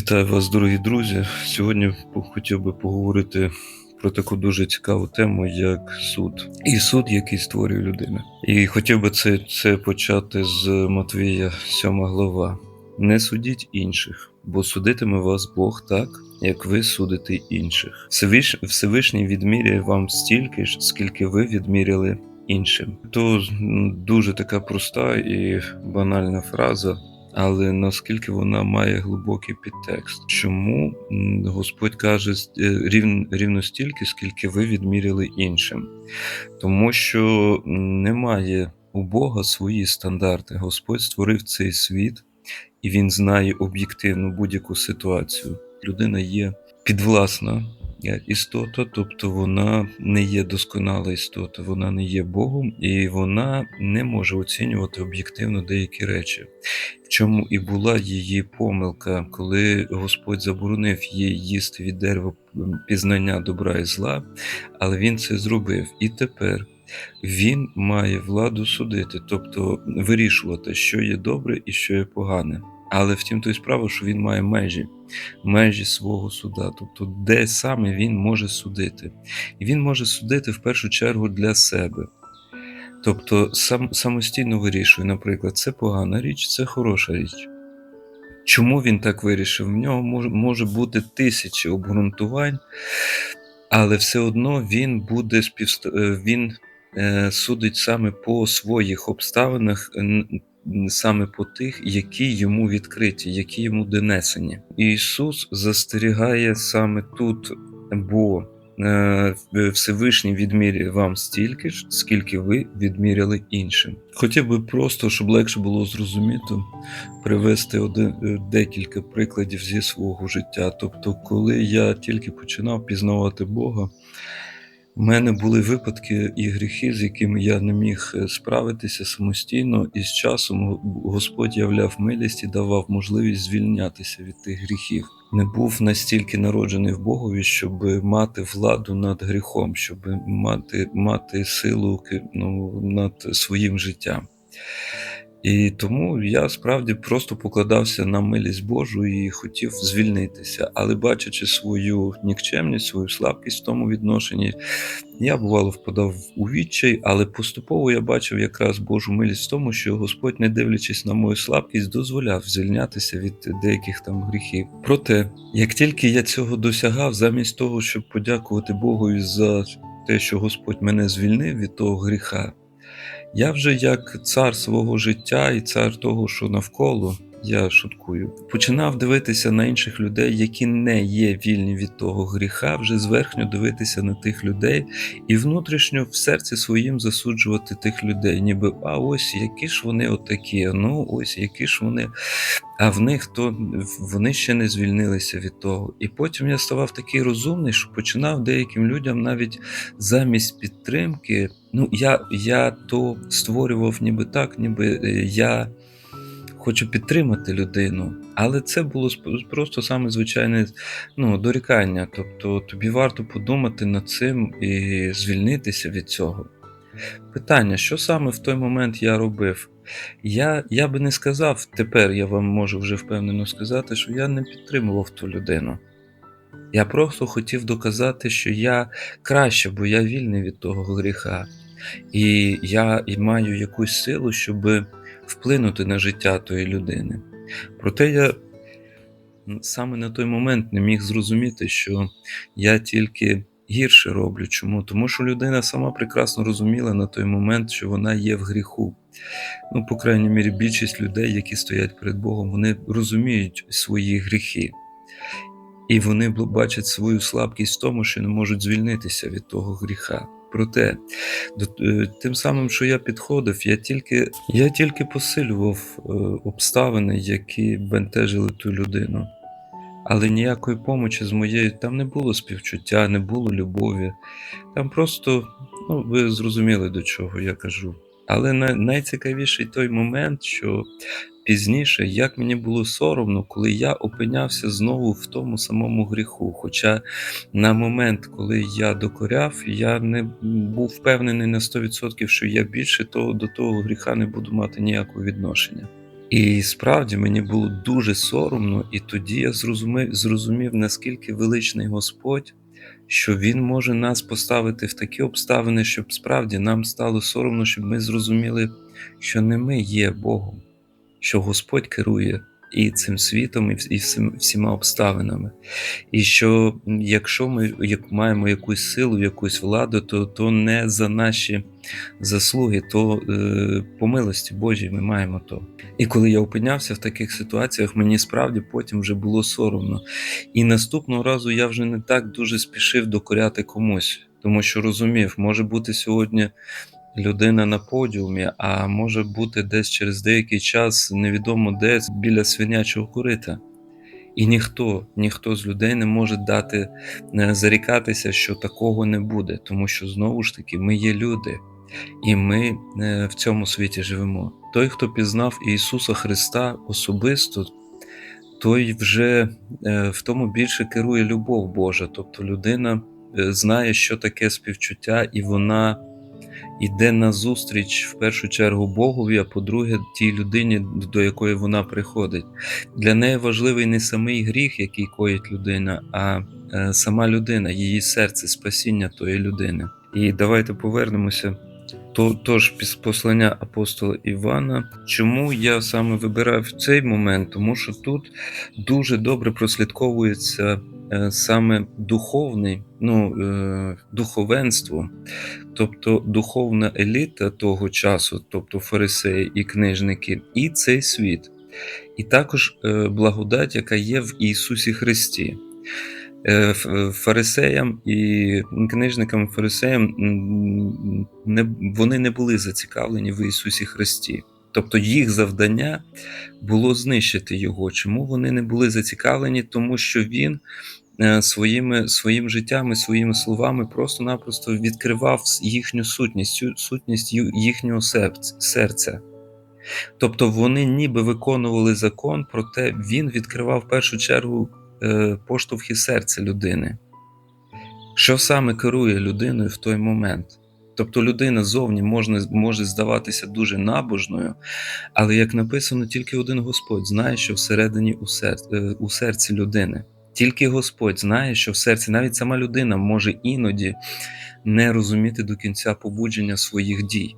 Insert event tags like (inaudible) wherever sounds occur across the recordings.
Вітаю вас, дорогі друзі. Сьогодні хотів би поговорити про таку дуже цікаву тему, як суд, і суд, який створює людина. І хотів би це, це почати з Матвія, 7 глава. Не судіть інших, бо судитиме вас Бог так, як ви судите інших. Всевишній відміряє вам стільки ж, скільки ви відміряли іншим. То дуже така проста і банальна фраза. Але наскільки вона має глибокий підтекст, чому Господь каже рівно, рівно стільки, скільки ви відміряли іншим, тому що немає у Бога свої стандарти. Господь створив цей світ, і Він знає об'єктивну будь-яку ситуацію. Людина є підвласна істота, тобто вона не є досконала істота, вона не є Богом, і вона не може оцінювати об'єктивно деякі речі. В чому і була її помилка, коли Господь заборонив їй їсти від дерева пізнання добра і зла, але він це зробив. І тепер. Він має владу судити, тобто вирішувати, що є добре і що є погане. Але втім, той справа, що він має межі, межі свого суда, тобто де саме він може судити. І він може судити в першу чергу для себе. Тобто сам, самостійно вирішує, наприклад, це погана річ, це хороша річ. Чому він так вирішив? В нього може, може бути тисячі обґрунтувань, але все одно він буде співст... Е, він е, судить саме по своїх обставинах, саме по тих, які йому відкриті, які йому донесені. Ісус застерігає саме тут, бо е, Всевишній відміряє вам стільки ж, скільки ви відміряли іншим. Хотів би просто, щоб легше було зрозуміти, привести один е, декілька прикладів зі свого життя. Тобто, коли я тільки починав пізнавати Бога. У мене були випадки і гріхи, з якими я не міг е, справитися самостійно, і з часом Господь являв милість і давав можливість звільнятися від тих гріхів. Не був настільки народжений в Богові, щоб мати владу над гріхом, щоб мати мати силу ну, над своїм життям. І тому я справді просто покладався на милість Божу і хотів звільнитися. Але бачачи свою нікчемність, свою слабкість в тому відношенні, я бувало впадав у відчай, але поступово я бачив якраз Божу милість в тому, що Господь, не дивлячись на мою слабкість, дозволяв звільнятися від деяких там гріхів. Проте, як тільки я цього досягав, замість того, щоб подякувати Богу за те, що Господь мене звільнив від того гріха. Я вже як цар свого життя і цар того, що навколо, я шуткую, починав дивитися на інших людей, які не є вільні від того гріха, вже зверхньо дивитися на тих людей і внутрішньо в серці своїм засуджувати тих людей, ніби а ось які ж вони отакі, ну ось які ж вони. А в них то вони ще не звільнилися від того. І потім я ставав такий розумний, що починав деяким людям навіть замість підтримки. Ну, я я то створював ніби так, ніби е, я хочу підтримати людину. Але це було просто саме звичайне ну, дорікання. Тобто тобі варто подумати над цим і звільнитися від цього. Питання, що саме в той момент я робив? Я я би не сказав, тепер я вам можу вже впевнено сказати, що я не підтримував ту людину. Я просто хотів доказати, що я краще, бо я вільний від того гріха. І я і маю якусь силу, щоб вплинути на життя тої людини. Проте я саме на той момент не міг зрозуміти, що я тільки гірше роблю. Чому? Тому що людина сама прекрасно розуміла на той момент, що вона є в гріху. Ну, по крайній мірі, більшість людей, які стоять перед Богом, вони розуміють свої гріхи. І вони бачать свою слабкість в тому, що не можуть звільнитися від того гріха. Проте, е, тим самим, що я підходив, я тільки я тільки посилював е, обставини, які бентежили ту людину. Але ніякої помочі з моєї там не було співчуття, не було любові. Там просто, ну, ви зрозуміли, до чого я кажу. Але найцікавіший той момент, що пізніше, як мені було соромно, коли я опинявся знову в тому самому гріху. Хоча на момент, коли я докоряв, я не був впевнений на 100%, що я більше того, до того гріха не буду мати ніякого відношення. І справді мені було дуже соромно, і тоді я зрозумів, зрозумів, наскільки величний Господь, що Він може нас поставити в такі обставини, щоб справді нам стало соромно, щоб ми зрозуміли, що не ми є Богом, що Господь керує і цим світом, і всім- всіма обставинами. І що якщо ми як маємо якусь силу, якусь владу, то, то не за наші заслуги, то е, по милості Божій ми маємо то. І коли я опинявся в таких ситуаціях, мені справді потім вже було соромно. І наступного разу я вже не так дуже спішив докоряти комусь, тому що розумів, може бути сьогодні людина на подіумі, а може бути десь через деякий час невідомо де біля свинячого курита. І ніхто, ніхто з людей не може дати е, зарікатися, що такого не буде, тому що знову ж таки ми є люди, і ми е, в цьому світі живемо. Той, хто пізнав Ісуса Христа особисто, той вже е, в тому більше керує любов Божа. Тобто людина е, знає, що таке співчуття, і вона йде назустріч в першу чергу Богові, а по-друге, тій людині, до якої вона приходить. Для неї важливий не самий гріх, який коїть людина, а е, сама людина, її серце, спасіння тої людини. І давайте повернемося. То, тож, послання апостола Івана. Чому я саме вибирав цей момент? Тому що тут дуже добре прослідковується е, саме духовний, ну, е, духовенство, тобто духовна еліта того часу, тобто фарисеї і книжники, і цей світ, і також е, благодать, яка є в Ісусі Христі. Е, Фарисеям і книжникам фарисеям не, вони не були зацікавлені в Ісусі Христі. Тобто їх завдання було знищити його. Чому вони не були зацікавлені? Тому що він е, своїми, своїм життям і своїми словами просто-напросто відкривав їхню сутність, сутність їхнього серця. Тобто вони ніби виконували закон, проте він відкривав в першу чергу поштовхи серця людини. Що саме керує людиною в той момент? Тобто людина зовні можна, може здаватися дуже набожною, але як написано, тільки один Господь знає, що всередині у, сер... е, у серці людини. Тільки Господь знає, що в серці навіть сама людина може іноді не розуміти до кінця побудження своїх дій.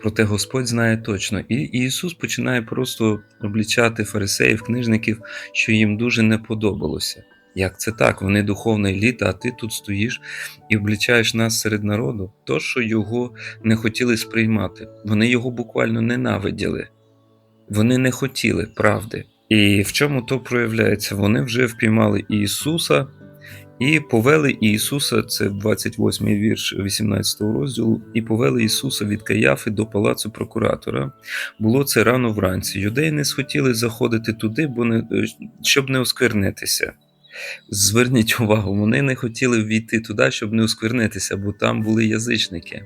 Проте Господь знає точно. І Ісус починає просто облічати фарисеїв, книжників, що їм дуже не подобалося. Як це так? Вони духовна еліта, а ти тут стоїш і облічаєш нас серед народу, то, що його не хотіли сприймати. Вони його буквально ненавиділи. Вони не хотіли правди. І в чому то проявляється? Вони вже впіймали Ісуса і повели Ісуса, це 28 й вірш 18 розділу, і повели Ісуса від Каяфи до палацу прокуратора. Було це рано вранці. Юдеї не схотіли заходити туди, бо не, щоб не осквернитися. Зверніть увагу, вони не хотіли війти туди, щоб не осквернитися, бо там були язичники.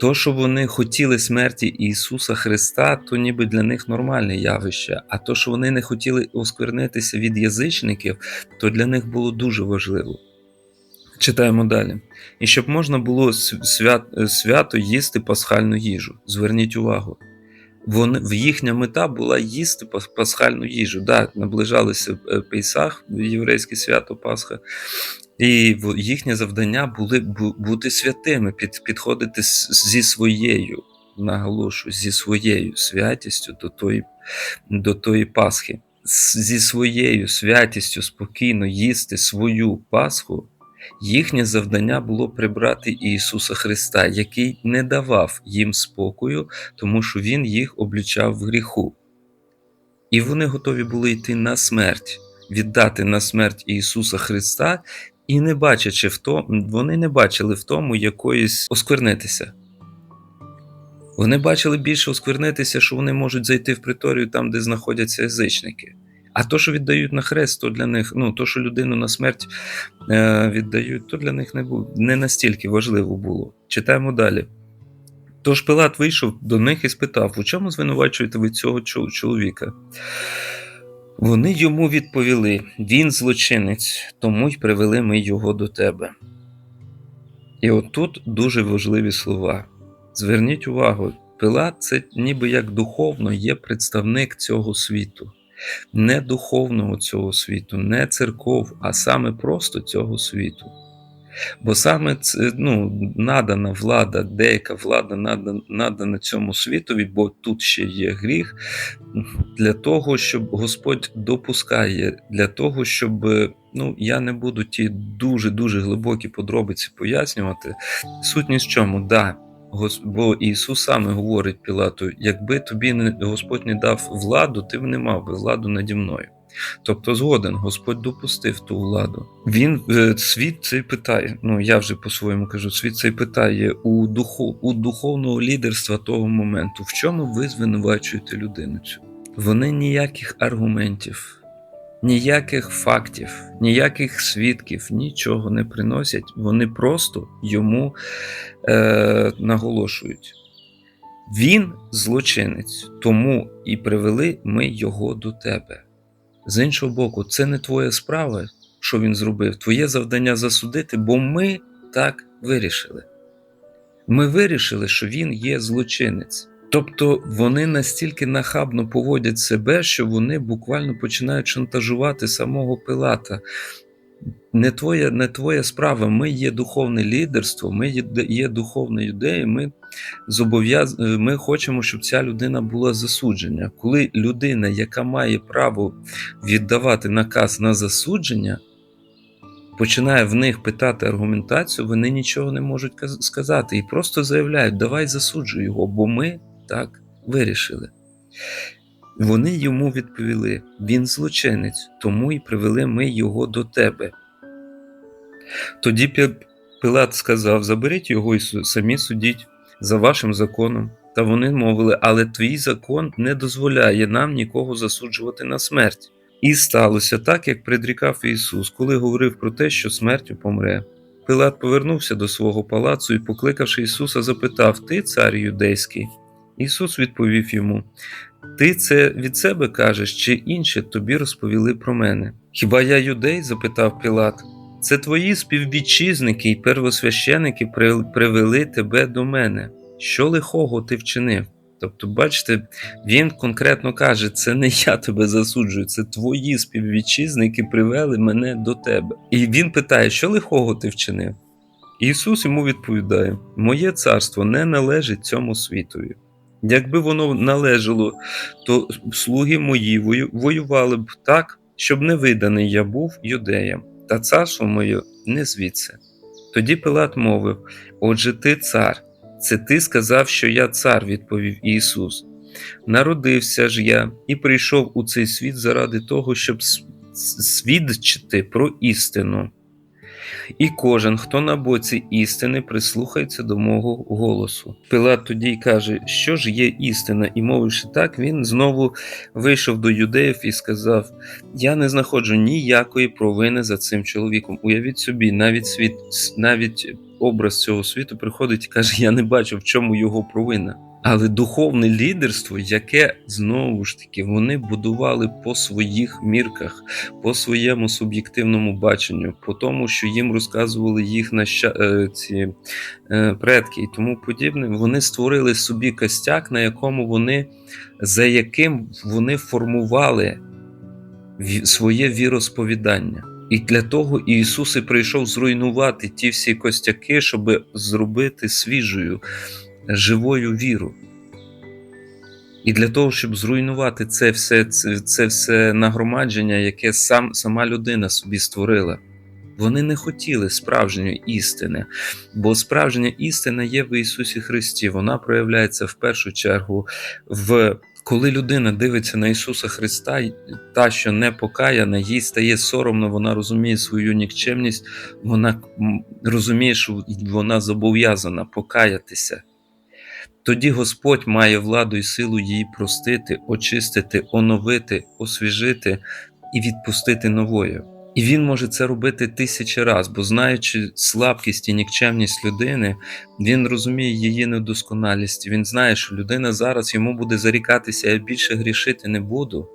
То, що вони хотіли смерті Ісуса Христа, то ніби для них нормальне явище. А то, що вони не хотіли осквернитися від язичників, то для них було дуже важливо. Читаємо далі. І щоб можна було свят, свято їсти пасхальну їжу. Зверніть увагу. Вони, в їхня мета була їсти пасхальну їжу. Да, наближалося е, Пейсах, єврейське свято Пасха, і їхнє завдання були бути святими, під, підходити зі своєю, наголошую, зі своєю святістю до тої, до тої Пасхи. Зі своєю святістю спокійно їсти свою Пасху. Їхнє завдання було прибрати Ісуса Христа, який не давав їм спокою, тому що Він їх облічав в гріху. І вони готові були йти на смерть, віддати на смерть Ісуса Христа, і не бачачи в тому, вони не бачили в тому якоїсь осквернитися. Вони бачили більше осквернитися, що вони можуть зайти в приторію там, де знаходяться язичники. А то, що віддають на хрест, то для них, ну, то, що людину на смерть е, віддають, то для них не було, не настільки важливо було. Читаємо далі. Тож Пилат вийшов до них і спитав, у чому звинувачуєте ви цього чоловіка? Вони йому відповіли: він злочинець, тому й привели ми його до тебе. І отут дуже важливі слова. Зверніть увагу, Пилат це ніби як духовно є представник цього світу, не духовного цього світу, не церков, а саме просто цього світу. Бо саме ну, надана влада, деяка влада надана, надана цьому світові, бо тут ще є гріх, для того, щоб Господь допускає, для того, щоб ну, я не буду ті дуже-дуже глибокі подробиці пояснювати. Сутність в чому? Да, Бо Ісус саме говорить Пілату: якби тобі Господь не дав владу, ти б не мав би владу наді мною. Тобто, згоден, Господь допустив ту владу. Він е, світ цей питає. Ну я вже по-своєму кажу, світ цей питає у духу, у духовного лідерства того моменту, в чому ви звинувачуєте людину цю. Вони ніяких аргументів. Ніяких фактів, ніяких свідків, нічого не приносять, вони просто йому е, наголошують. Він злочинець, тому і привели ми його до тебе. З іншого боку, це не твоя справа, що він зробив. Твоє завдання засудити, бо ми так вирішили. Ми вирішили, що він є злочинець. Тобто вони настільки нахабно поводять себе, що вони буквально починають шантажувати самого Пилата. Не твоя не твоя справа. Ми є духовне лідерство, ми є, є духовна юдея, ми зобов'яз... ми хочемо, щоб ця людина була засуджена. Коли людина, яка має право віддавати наказ на засудження, починає в них питати аргументацію, вони нічого не можуть сказати і просто заявляють: давай засуджуй його, бо ми так вирішили. Вони йому відповіли: Він злочинець, тому і привели ми його до тебе. Тоді Пилат сказав: Заберіть його і самі судіть за вашим законом. Та вони мовили, але твій закон не дозволяє нам нікого засуджувати на смерть. І сталося так, як предрікав Ісус, коли говорив про те, що смертю помре. Пилат повернувся до свого палацу і, покликавши Ісуса, запитав: Ти, цар юдейський? Ісус відповів йому: Ти це від себе кажеш, чи інші тобі розповіли про мене? Хіба я юдей? запитав Пілат. Це твої співвітчизники і первосвященики привели тебе до мене. Що лихого ти вчинив? Тобто, бачите, він конкретно каже: це не я тебе засуджую, це твої співвітчизники привели мене до тебе. І він питає, що лихого ти вчинив? Ісус йому відповідає: Моє царство не належить цьому світові. Якби воно належало, то слуги мої воювали б так, щоб не виданий я був юдеям, та царство моє не звідси. Тоді Пилат мовив: Отже, ти цар, це ти сказав, що я цар, відповів Ісус. Народився ж я і прийшов у цей світ заради того, щоб свідчити про істину. І кожен, хто на боці істини, прислухається до мого голосу. Пилат тоді й каже, що ж є істина, і мовивши так, він знову вийшов до юдеїв і сказав: Я не знаходжу ніякої провини за цим чоловіком. Уявіть собі, навіть світ, навіть образ цього світу приходить і каже: Я не бачу, в чому його провина. Але духовне лідерство, яке знову ж таки вони будували по своїх мірках, по своєму суб'єктивному баченню, по тому, що їм розказували їх наща... Е, ці е, предки і тому подібне, вони створили собі костяк, на якому вони за яким вони формували своє віросповідання. І для того Ісус і прийшов зруйнувати ті всі костяки, щоб зробити свіжою живою віру. І для того, щоб зруйнувати це все це, це все нагромадження, яке сам, сама людина собі створила. Вони не хотіли справжньої істини, бо справжня істина є в Ісусі Христі. Вона проявляється в першу чергу в коли людина дивиться на Ісуса Христа, та, що не покаяна, їй стає соромно, вона розуміє свою нікчемність, вона розуміє, що вона зобов'язана покаятися. Тоді Господь має владу і силу її простити, очистити, оновити, освіжити і відпустити новою. І він може це робити тисячі разів, бо знаючи слабкість і нікчемність людини, він розуміє її недосконалість. Він знає, що людина зараз йому буде зарікатися, я більше грішити не буду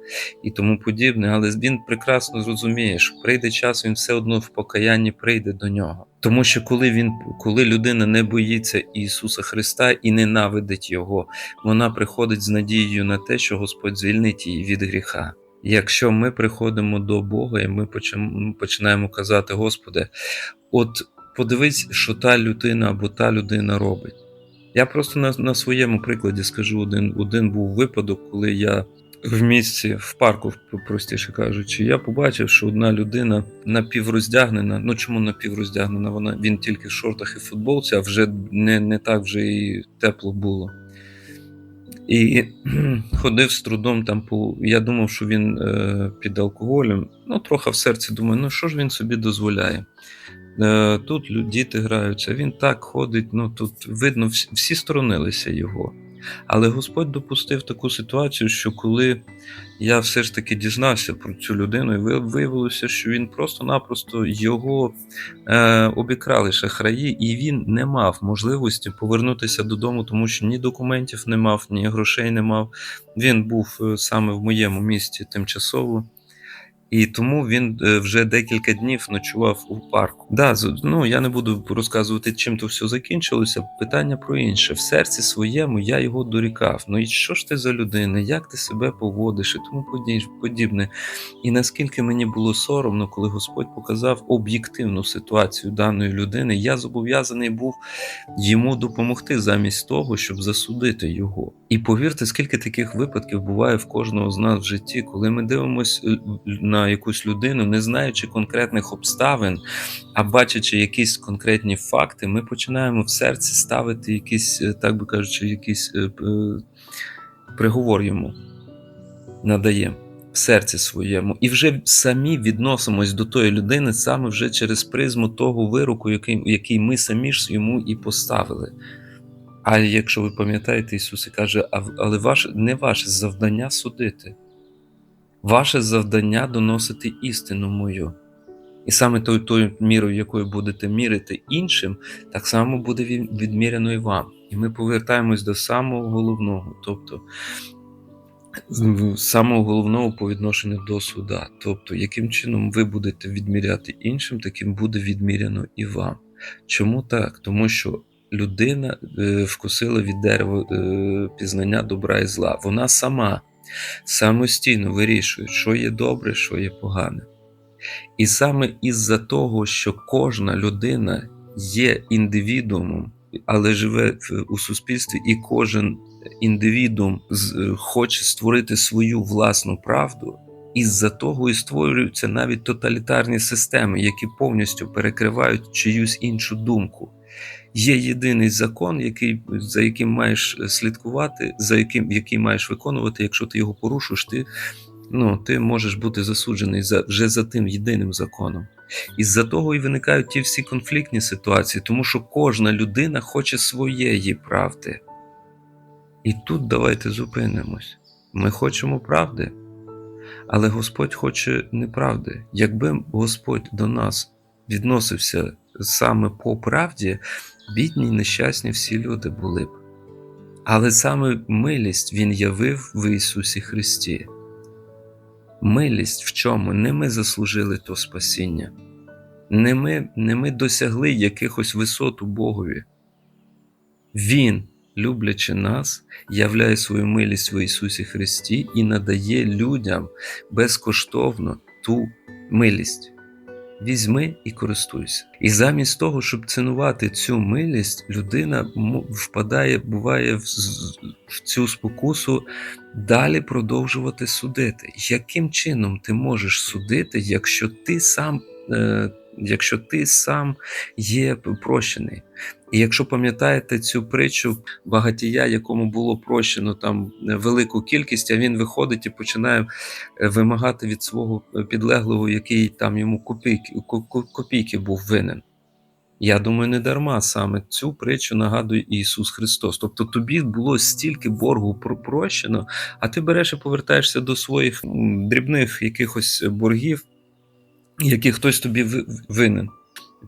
і тому подібне. Але він прекрасно зрозуміє, що прийде час, він все одно в покаянні прийде до нього. Тому що коли він, коли людина не боїться Ісуса Христа і ненавидить Його, вона приходить з надією на те, що Господь звільнить її від гріха. Якщо ми приходимо до Бога і ми починаємо казати, Господи, от подивись, що та людина або та людина робить. Я просто на, на своєму прикладі скажу один, один був випадок, коли я в місці, в парку, простіше кажучи, я побачив, що одна людина напівроздягнена. Ну чому напівроздягнена? Вона він тільки в шортах і футболці, а вже не, не так вже і тепло було. І (clears throat) ходив з трудом там по. Я думав, що він е, під алкоголем. Ну, трохи в серці думаю, ну що ж він собі дозволяє. Е, тут діти граються, він так ходить, ну тут видно, всі сторонилися його. Але Господь допустив таку ситуацію, що коли я все ж таки дізнався про цю людину, і ви- виявилося, що він просто-напросто його е, обікрали шахраї, і він не мав можливості повернутися додому, тому що ні документів не мав, ні грошей не мав. Він був е, саме в моєму місті тимчасово. І тому він е, вже декілька днів ночував у парку. Да, ну я не буду розказувати, чим то все закінчилося. Питання про інше. В серці своєму я його дорікав. Ну і що ж ти за людина? Як ти себе поводиш і тому поді- подібне. І наскільки мені було соромно, коли Господь показав об'єктивну ситуацію даної людини, я зобов'язаний був йому допомогти замість того, щоб засудити його. І повірте, скільки таких випадків буває в кожного з нас в житті, коли ми дивимося на якусь людину, не знаючи конкретних обставин, а бачачи якісь конкретні факти, ми починаємо в серці ставити якийсь, е, так би кажучи, якийсь е, е, приговор йому надаємо в серці своєму, і вже самі відносимось до тої людини саме вже через призму того вироку, який, який ми самі ж йому і поставили. А якщо ви пам'ятаєте, Ісус каже, але ваше, не ваше завдання судити, ваше завдання доносити істину мою. І саме тою, тою мірою, якою будете мірити іншим, так само буде відміряно і вам. І ми повертаємось до самого головного, тобто самого головного по відношенню до суда. Тобто, яким чином ви будете відміряти іншим, таким буде відміряно і вам. Чому так? Тому що людина е, вкусила від дерева е, пізнання добра і зла. Вона сама самостійно вирішує, що є добре, що є погане. І саме із-за того, що кожна людина є індивідуумом, але живе у суспільстві, і кожен індивідуум е, хоче створити свою власну правду. Із-за того і створюються навіть тоталітарні системи, які повністю перекривають чиюсь іншу думку. Є єдиний закон, який, за яким маєш слідкувати, за яким який маєш виконувати. Якщо ти його порушуєш, ти, ну, ти можеш бути засуджений за, вже за тим єдиним законом. Із-за того і виникають ті всі конфліктні ситуації, тому що кожна людина хоче своєї правди. І тут давайте зупинимось. Ми хочемо правди, але Господь хоче неправди. Якби Господь до нас відносився саме по правді, бідні й нещасні всі люди були б. Але саме милість Він явив в Ісусі Христі. Милість в чому? Не ми заслужили то спасіння, не ми, не ми досягли якихось висот у Богові. Він, люблячи нас, являє свою милість в Ісусі Христі і надає людям безкоштовно ту милість. Візьми і користуйся. І замість того, щоб цінувати цю милість, людина впадає, буває в, в цю спокусу далі продовжувати судити. Яким чином ти можеш судити, якщо ти сам, е, якщо ти сам є прощений? І якщо пам'ятаєте цю притчу багатія, якому було прощено там велику кількість, а він виходить і починає е, вимагати від свого підлеглого, який там йому копійки, ко- ко- копійки був винен. Я думаю, не дарма саме цю притчу нагадує Ісус Христос. Тобто тобі було стільки боргу про- прощено, а ти береш і повертаєшся до своїх дрібних якихось боргів, які хтось тобі ви- винен.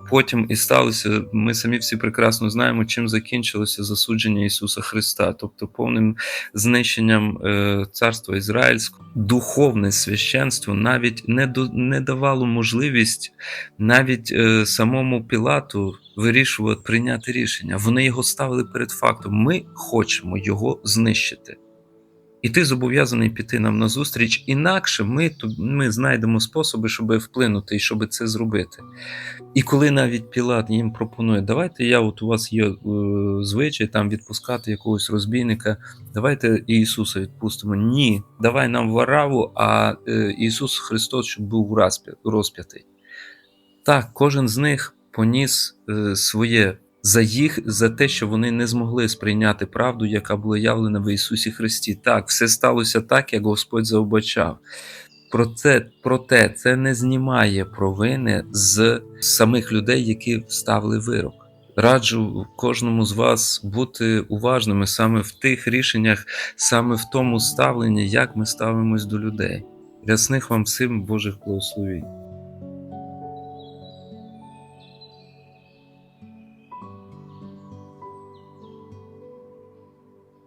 Потім і сталося, ми самі всі прекрасно знаємо, чим закінчилося засудження Ісуса Христа, тобто повним знищенням е, царства Ізраїльського. Духовне священство навіть не, до, не давало можливість навіть е, самому Пілату вирішувати прийняти рішення. Вони його ставили перед фактом: ми хочемо його знищити. І ти зобов'язаний піти нам на зустріч, інакше ми, ми знайдемо способи, щоб вплинути і щоб це зробити. І коли навіть Пілат їм пропонує, давайте я, от у вас є е, звичай там відпускати якогось розбійника, давайте Ісуса відпустимо. Ні, давай нам вараву, а е, Ісус Христос, щоб був розп'ятий. Так, кожен з них поніс е, своє за їх, за те, що вони не змогли сприйняти правду, яка була явлена в Ісусі Христі. Так, все сталося так, як Господь заобачав. Проте, проте це не знімає провини з самих людей, які вставили вирок. Раджу кожному з вас бути уважними саме в тих рішеннях, саме в тому ставленні, як ми ставимось до людей. Рясних вам всім Божих благословень.